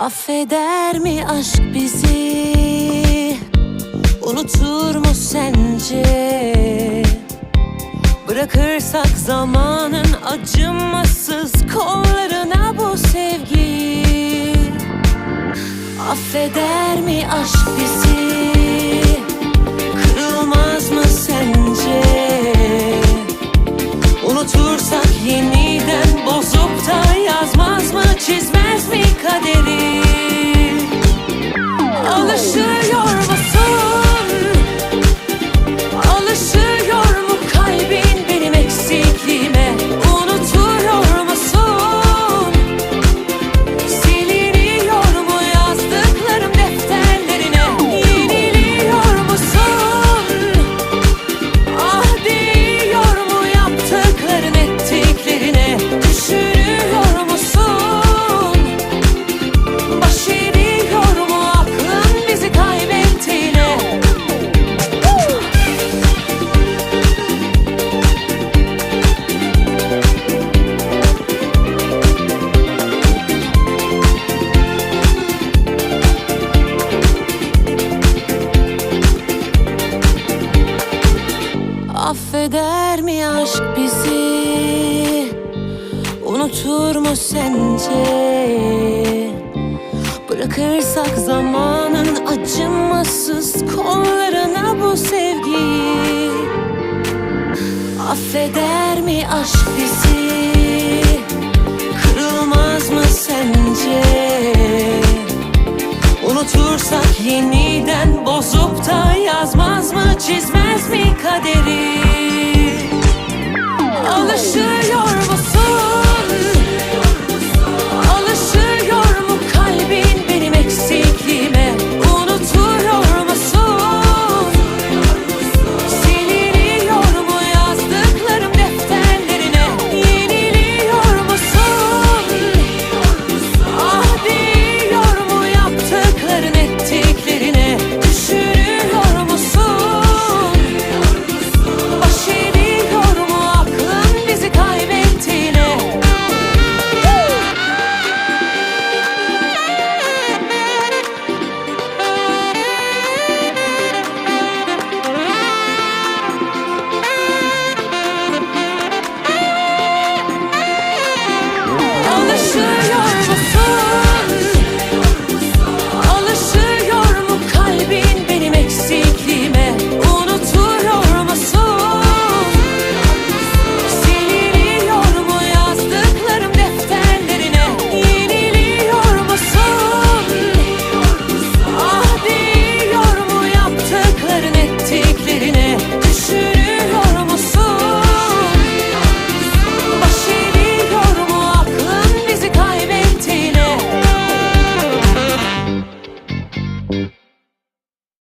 Affeder mi aşk bizi? Unutur mu sence? Bırakırsak zamanın acımasız kollarına bu sevgiyi Affeder mi aşk bizi? Kırılmaz mı sence? Unutursak yeniden bozup da yazmaz mı çizmez mi kaderi? Affeder mi aşk bizi? Unutur mu sence? Bırakırsak zamanın acımasız kollarına bu sevgiyi Affeder mi aşk bizi? Kırılmaz mı sence? Unutursak yeniden